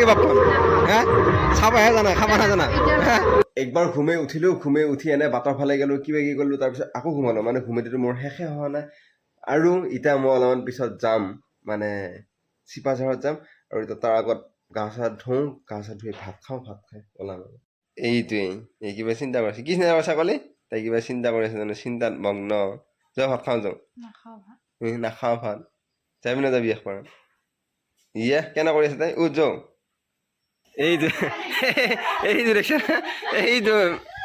নেকি বাপখন হা চাবহে জানা খাব নাজানা হা? একবাৰ ঘুমে উঠিলো ঘুমে উঠি এনে বাটৰ ফালে গ'লো কিবা কিবি কৰিলো তাৰপিছত আকৌ ঘুমালো। মানে ঘুমেটোতো মোৰ শেষে হোৱা নাই। আৰু এতিয়া মই অলপমান পিছত যাম মানে চিপাঝাৰত যাম। আৰু এতিয়া তাৰ আগত গা চা ধুওঁ গা চা ধুই ভাত খাওঁ ভাত খাই ওলাম। আৰু এইটোৱেই এই কিবা চিন্তা কৰিছে। কি চিন্তা কৰিছা ক'লে? তাই কিবা চিন্তা কৰি আছে জানো চিন্তাত মগ্ন। যাওঁ ভাত খাওঁ যাওঁ। নাখাওঁ ভাত। ভাত। যাবি নাযাবি একবাৰ? ইয়ে কেনে কৰি আছে তাই? উ যাওঁ। এইটো এইটো দেখিছা এইটো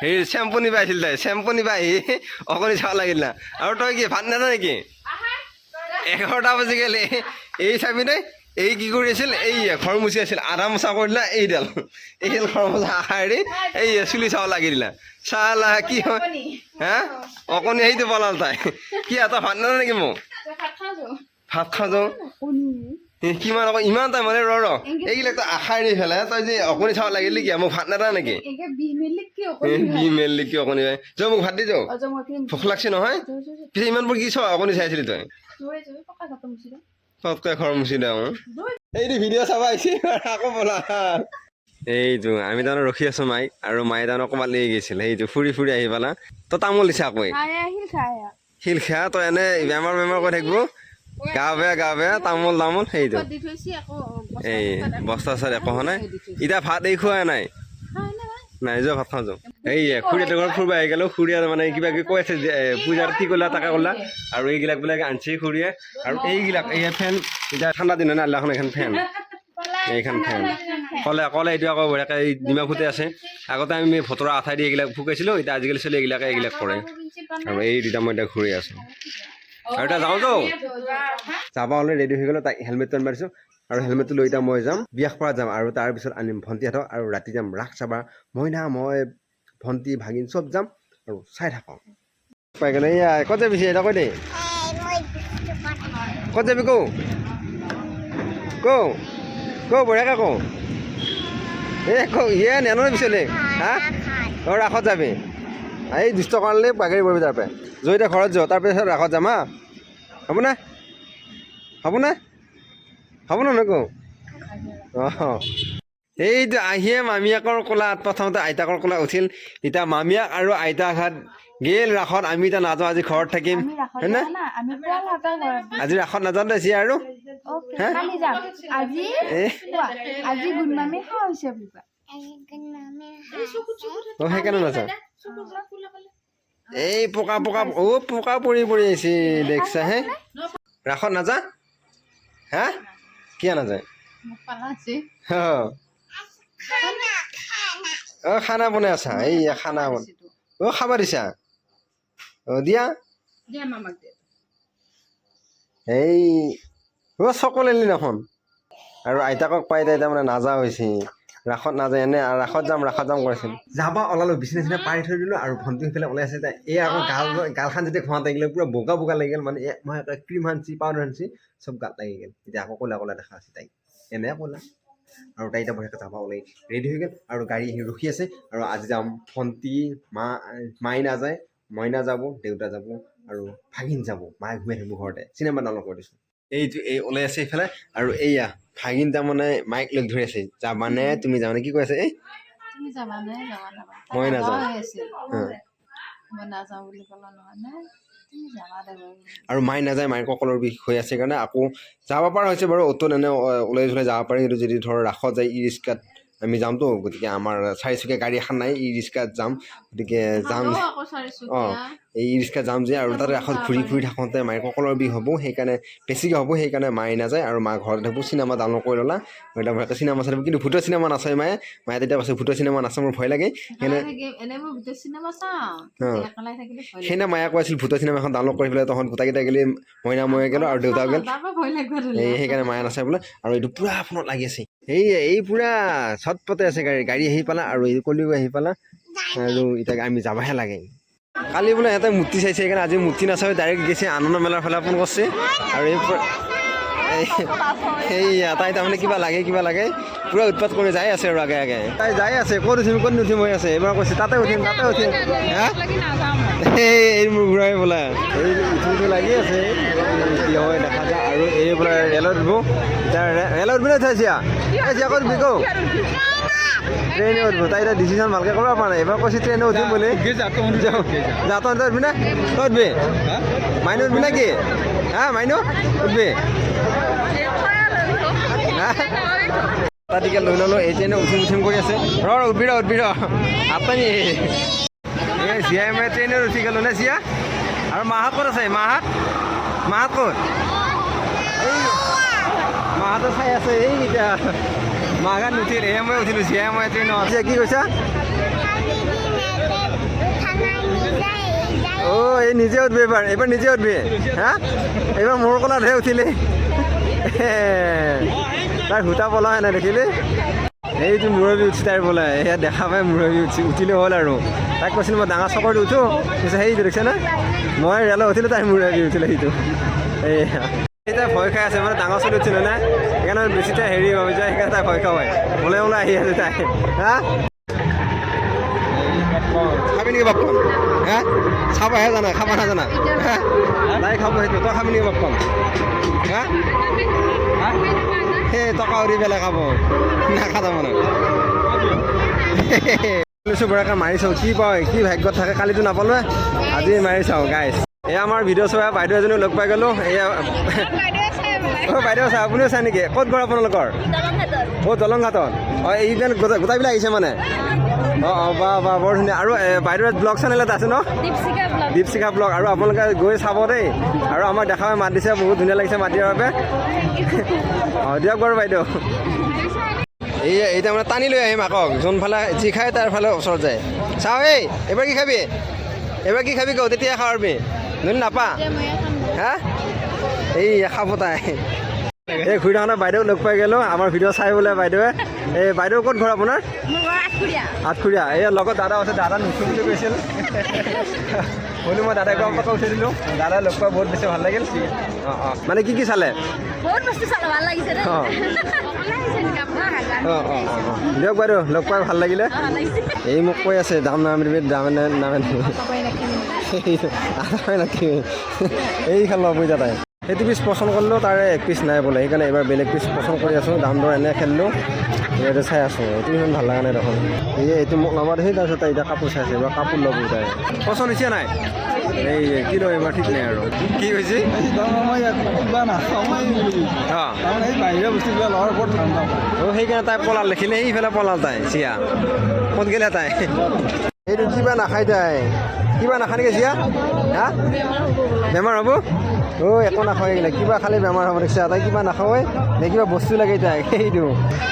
হেৰি চেম্পু নিবা আহিছিল তাই চেম্পু নিবা আহি অকণি চাব লাগিল না। আৰু তই কি ভাত নাজা নেকি? এঘাৰটা বাজি গ'লে এই চাবি নে এই কি কৰি আছিল এই ঘৰ মুচি আছিল আধা মোচা কৰি দিলা এইডাল এইডাল ঘৰ মোচা আশাৰি এই চুলি চাব লাগি দিলা চালা কি হয়? হা অকণি সেইটো পলাল তাই। কি এটা ভাত নাজা নেকি মোক ভাত খাওঁ যাওঁ কিমান আকৌ ইমান টাইম মানে ৰ ৰ। এইগিলাকতো আশাৰ দি পেলাই তই যে অকণি চাব লাগিল নেকি? মোক ভাত নাদা নেকি? বিহ মেলি কি কি অকণি ভাই যাওঁ মোক ভাত দি যাওঁ মই কি ভোক লাগছে নহয়? পিছে ইমানবোৰ কি চাওঁ? অকণি চাইছিলি তই? দে। পটকৈ ঘৰ মুচি দিওঁ এইটো ভিডিঅ' চাব আহিছে আকৌ বলা। এইটো আমি তাৰমানে ৰখি আছো মাইক আৰু মায়ে তাৰমানে অকণমান লৈ গৈছিল। সেইটো ফুৰি ফুৰি আহি পেলা। তই তামোল দিছা আকৌ শিল খেয়া তই এনে বেমাৰ বেমাৰ কৰি থাকিব। গা বেয়া গা বেয়া তামোল তামোল সেইটো দি এই বস্তা চস্তাত একো নাই এতিয়া ভাত এই খোৱা নাই? নাই যোৱা ভাত খাওঁ যাওঁ। এই খুৰীহঁতৰ ঘৰত ফুৰিব আহি গ'লো খুৰীয়ে মানে কিবা কিবি কৈ আছে যে এ, পূজাত কি ক'লা তাকে ক'লা আৰু এইগিলাক বোলে আনছি খুৰীয়ে। আৰু এইগিলাক এই ফেন এতিয়া ঠাণ্ডা দিন না আল্লাখন এখন ফেন। এইখন ফেন। ক'লে ক'লে এইটো আকৌ বঢ়িয়াকৈ এই ডিমা আছে। আগতে আমি ভতৰা আঠাই দি এইগিলাক ফুকাইছিলোঁ এতিয়া আজিকালি চলি এইগিলাকে এইগিলাক কৰে। আৰু এই দুটা মই এতিয়া ঘূৰি আছোঁ। আৰু এতিয়া যাওঁ যাওঁ। যাব হ'লে ৰেডি হৈ গ'লো তাইক হেলমেটটো দিছোঁ আৰু হেলমেটটো লৈ এতিয়া মই যাম বিয়াস পৰা যাম আৰু তাৰপিছত আনিম ভণ্টিহঁতক আৰু ৰাতি যাম ৰাস চাবা। মইনা মই ভণ্টি ভাগিন চব যাম আৰু চাই থাকক পাই গ'লে এয়া ক'ত যাবি এটা কৈ দেই ক'ত যাবি কৌ? কৌ? কৌ বঢ়িয়াকৈ কৌ। এই কৌ ইয়ে নেনৰ পিছলে হা? অঁ ৰাসত যাবি। এই দুষ্ট কাৰণলে বাগৰি পৰিবি তাৰ এতিয়া ঘৰত যাওঁ তাৰপিছত ৰাসত যাম হা হ'বনে হ'বনে হ'ব ন নকৌ অঁ এইটো আহিয়ে মামীয়েকৰ কোলাত প্ৰথমতে আইতাকৰ কোলাত উঠিল এতিয়া মামীয়েক আৰু আইতাকহাত গেল ৰাসত আমি এতিয়া নাযাওঁ আজি ঘৰত থাকিম হয়নে না আজি ৰাসত নাযাওঁ দেছি আৰু? কালি সেইকাৰণে নাযাওঁ এই পকা পকা অ' পকা পৰি পৰি আহিছে দেখিছা হে? ৰাসত নাযা। হা? কিয় নাযায়? অঁ খানা বনাই আছা। এই খানা বন অঁ খাব দিছা? অঁ দিয়া। এই অঁ চকল এলি দেখোন। আৰু আইতাকক পাই তাই তাৰমানে নাযা হৈছে। ৰাসত নাযায় এনে আৰু ৰাসত যাম ৰাসত যাম কৰিছিল যাবা ওলালো বিচনা চিচনা পাৰি থৈ দিলোঁ আৰু ভণ্টি সেইফালে ওলাই আছে তাই এই আকৌ গাল গালখান যেতিয়া ঘঁহাত লাগিলে পূৰা বগা বগা লাগি গ'ল মানে এ- মই এটা ক্ৰীম সানছি পাউডাৰ সানছি চব গাত লাগি গ'ল। এতিয়া আকৌ ক'লা ক'লা দেখা আছে তাই এনে ক'লা। আৰু তাই এতিয়া বঢ়িয়াকৈ যাবা ওলাই ৰেডি হৈ গ'ল। আৰু গাড়ী আহি ৰখি আছে। আৰু আজি যাম ভণ্টি মা মাই নাযায় মইনা যাব দেউতা যাব আৰু ভাগিন যাব। মায়ে ঘূমাই থাকিব ঘৰতে। চিনেমা ডাউনলোড কৰি দিছোঁ। এইটো এই ওলাই আছে এইফালে। আৰু এইয়া ভাগিন তাৰমানে মাইক লগ ধৰি আছে। যাবানে তুমি যাবানে কি কৈ আছে? মই নাযাওঁ। আৰু মাই নাযায় মাইকসকলৰ কঁকলৰ বিষ হৈ আছে কাৰণে আকৌ যাব পৰা হৈছে বাৰু। অ'টোত এনে ওলাই চলাই যাব পাৰি। কিন্তু যদি ধৰ ৰাসত যায় ই ৰিক্সাত আমি যামতো গতিকে আমাৰ চাৰিচকীয়া গাড়ী এখন নাই ই ৰিক্সাত যাম। গতিকে যাম আকৌ এই ই ৰিক্সাত যাম যে আৰু তাতে ৰাসত ঘূৰি ফুৰি থাকোঁতে মাইৰ কঁকলৰ বিষ হ'ব সেইকাৰণে বেছিকৈ হ'ব সেইকাৰণে মায়ে নাযায় আৰু মা ঘৰত থাকিব চিনেমা ডাউনলোড কৰি ল'লা। ভালকৈ চিনেমা চাই কিন্তু ভূতৰ চিনেমা নাচায় মায়ে। মায়ে তেতিয়া কৈছে ভূতৰ চিনেমা নাচায় মোৰ ভয় লাগে। মই অ। সেইদিনা মায়ে কৈ আছিল ভূতৰ চিনেমা এখন ডাউনলোড কৰি পেলাই তখন গোটাকেইটা গেলি মইনা ময়ে গ'লো আৰু দেউতা গ'ল। সেইকাৰণে মায়ে নাচায় বোলে। আৰু এইটো পূৰা ফোনত লাগি আছে। এই এই পূৰা চটপটে আছে গাড়ী গাড়ী আহি পালা আৰু এই কলিও আহি পালা। আৰু এতিয়া আমি যাবহে লাগে। কালি বোলে সিহঁতে মূৰ্তি চাইছে সেইকাৰণে আজি মূৰ্তি নাচাই ডাইৰেক্ট গৈছে আনন্দ মেলাৰ ফালে ফোন কৰিছে। আৰু এই সেইয়া তাই তাৰমানে কিবা লাগে কিবা লাগে, পূৰা উৎপাত কৰি যাই আছে আৰু আগে আগে। তাই যাই আছে, ক'ত উঠিম, ক'ত নুঠিম হৈ আছে, এইবাৰ কৈছে, তাতে উঠিম তাতে উঠিম। হা? এই মোৰ ঘূৰাই বোলে। এই ইটো লাগি আছে। কি হয়, দেখা যায় আৰু এই বোলে ৰেলত উঠিব। ৰেলত উঠিবলৈ উঠাইছে ক'ত উঠবি কৌ ট্ৰেইনে উঠব তাই এতিয়া ডিচিশ্যন ভালকৈ কৰিব পৰা নাই। এবাৰ কৈছে ট্ৰেইনে উঠিম বুলি। যা তই উঠবি না? তই উঠবি? মাইনু উঠবি না কি? হা মাইনু? উঠবি। তাতিকে লৈ ল'লোঁ এই ট্ৰেইনে উঠিম উঠিম কৰি আছে। ৰ উঠবি ৰ উঠবি ৰ। আপানি এই জীয়াই মই ট্ৰেইনত উঠি গ'লোঁ নে জীয়া? আৰু মাহঁত ক'ত আছে? মাহঁত? মাহঁত ক'ত? মাহঁতে চাই আছে এই এতিয়া মাহঁত নুঠিল এয়া মই উঠিলোঁ জীয়াই মই ট্ৰেইনত জীয়া কি কৈছা? অ' এই নিজে উঠবি এইবাৰ এইবাৰ নিজে উঠবি হা? এইবাৰ মোৰ কলাতহে উঠিলি। তাৰ সূতা পলাই নাই দেখিলি? এইটো মূৰবি উঠি তাইৰ বোলে সেয়া দেখা পাই মূৰবি উঠি উঠিলে হ'ল আৰু। তাইক কৈছিলোঁ মই ডাঙৰ চকৰটো উঠো। কৈছে সেইটো দেখিছেনে? মই ৰেলত উঠিলোঁ তাই মূৰবি উঠিলে সেইটো। এইয়া এতিয়া ভয় খাই আছে মানে ডাঙৰ চলি উঠিলে নে? সেইকাৰণে বেছি হেৰি হৈ যায় সেইকাৰণে তাই ভয় খায় ওলাই ওলাই আহি আছে তাই। হা? খাবি নেকি বাপকন হা? চাবহে জানা, খাব নাজানা? তাই খাব সেইটো, তই খাবি নেকি বাপকন হা? সেই টকা উৰি পেলাই খাব। নাখা তাৰমানে লৈছোঁ বৰাকে মাৰি চাওঁ, কি পাওঁ, কি ভাগ্যত থাকে, কালিতো নাপালোৱে। আজি মাৰি চাওঁ গাইছ এয়া আমাৰ ভিডিঅ' চোৱা বাইদেউ এজনী লগ পাই গ'লোঁ। এয়া অ' বাইদেউ চাই আপুনিও চাই নেকি? ক'ত ঘৰ আপোনালোকৰ? অ' দলং ঘাটত অঁ এইবিলাক গোটাই গোটাইবিলাক আহিছে মানে। অঁ অঁ বা বা বৰ ধুনীয়া। আৰু এ, বাইদেউৰ ব্লগ চেনেল এটা আছে ন? দীপশিখা ব্লগ। আৰু আপোনালোকে গৈ চাব দেই। আৰু আমাক দেখা মাত দিছে বহুত ধুনীয়া লাগিছে মাত দিয়াৰ বাবে। অঁ দিয়ক বাৰু বাইদেউ। এই এতিয়া মানে টানি লৈ আহিম আকৌ। যোনফালে যি খায় তাৰ ফালে ওচৰত যায়। চাওঁ এই এইবাৰ কি খাবি? এইবাৰ কি খাবি কওঁ তেতিয়া খাওঁ আমি। যদি নাপা? হা? এই খাব তাই। এই ঘূৰি থাকোঁতে বাইদেউ লগ পাই গ'লোঁ আমাৰ ভিডিঅ' চাই বোলে বাইদেৱে। এই বাইদেউ ক'ত ঘৰ আপোনাৰ? আঠখুৰীয়া। এই লগত দাদা আছে দাদা নুঠো বুলি কৈছিল। বোলো মই দাদাই গম পাত উঠিছিলোঁ দাদাই লগ পাই বহুত বেছি ভালো লাগিল। অঁ অঁ। মানে কি কি চালে? অঁ। অঁ দিয়ক বাইদেউ লগ পাই ভালো লাগিলে। এই মোক কৈ আছে দাম নাম দাম নামে আধাই নাকি? এইখন ল'ব বুজা তাই সেইটো পিচ পচন্দ কৰিলোঁ তাৰে এক পিচ নাই বোলে। সেইকাৰণে এইবাৰ বেলেগ পিচ পচন্দ কৰি আছোঁ। দাম দৰ এনে খেলিলোঁ। এইটো চাই আছোঁ। এইটো ইমান ভালো লগা নাই দেখোন। এই এইটো মোক ল'ব সেই তাৰপিছত তাই এতিয়া কাপোৰ চাইছে এইবাৰ কাপোৰ ল'ব তাই পচন্দ হৈছে নাই? এই কি লয় এইবাৰ ঠিক নাই আৰু। কি হৈছে? সেইকাৰণে তাই পলাল দেখিলে সেইফালে পলাল তাই। চিয়া। ক'ত গেলে তাই? এইটো কিবা নাখায় তাই। কিবা নাখায় নেকি চিয়া হা? বেমাৰ হ'ব? অ' একো নাখায় এইগিলা। কিবা খালে বেমাৰ হ'ব, দেখিছা? তাই কিবা নাখায় নে কিবা বস্তু লাগে তাই সেইটো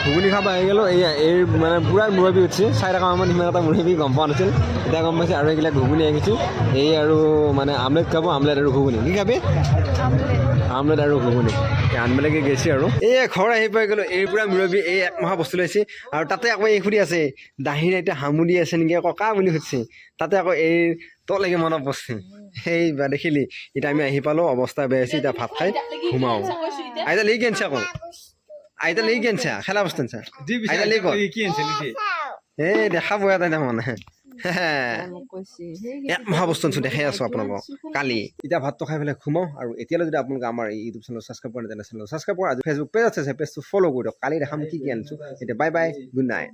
ঘুগুনি খাব, আহি গ'লোঁ। এয়া এই মানে পূৰা মূৰবি উঠিছে। চাই থকা সময়ত সিমান এটা মূৰবি গম পোৱা নাছিল। এতিয়া গম পাইছে আৰু এইগিলা ঘুগুনি আহিছোঁ এই আৰু মানে আমলেট খাব, আমলেট আৰু ঘুগুনি। কি খাবি? আমলেট আৰু ঘুগুনি। এই আনবেলেগে গৈছে আৰু। এই ঘৰ আহি পাই গ'লোঁ। এই পৰা মুৰব্বী, এই এক মাহৰ বস্তু লৈছে। আৰু তাতে আকৌ এই সুধি আছে। দাহিৰ এতিয়া হামুলি আছে নেকি? ককা বুলি সুধিছে। তাতে আকৌ এই তলৈকে মনত পৰছে সেই বা দেখিলি এতিয়া আমি আহি পালোঁ অৱস্থা বেয়া হৈছে এতিয়া ভাত খাই ঘুমাওঁ আইতা লেই কেনছে আকৌ আইতা লেই কেনছে খেলা বস্তু আনছা। আইতা আনিছে এই দেখা পোৱা তাই তাৰমানে মহা বস্তু আনিছোঁ দেখাই আছোঁ আপোনালোকক। কালি। এতিয়া ভাতটো খাই পেলাই ঘুমাওঁ আৰু এতিয়ালৈ যদি আপোনালোকে আমাৰ ইউটিউব চেনেল ছাবস্ক্ৰাইব কৰা নাই তেনে চেনেল ছাবস্ক্ৰাইব কৰা। আজি ফেচবুক পেজ আছে পেজটো ফ'ল' কৰি দিয়ক। কালি দেখাম কি কি আনিছোঁ। এতিয়া বাই বাই গুড নাইট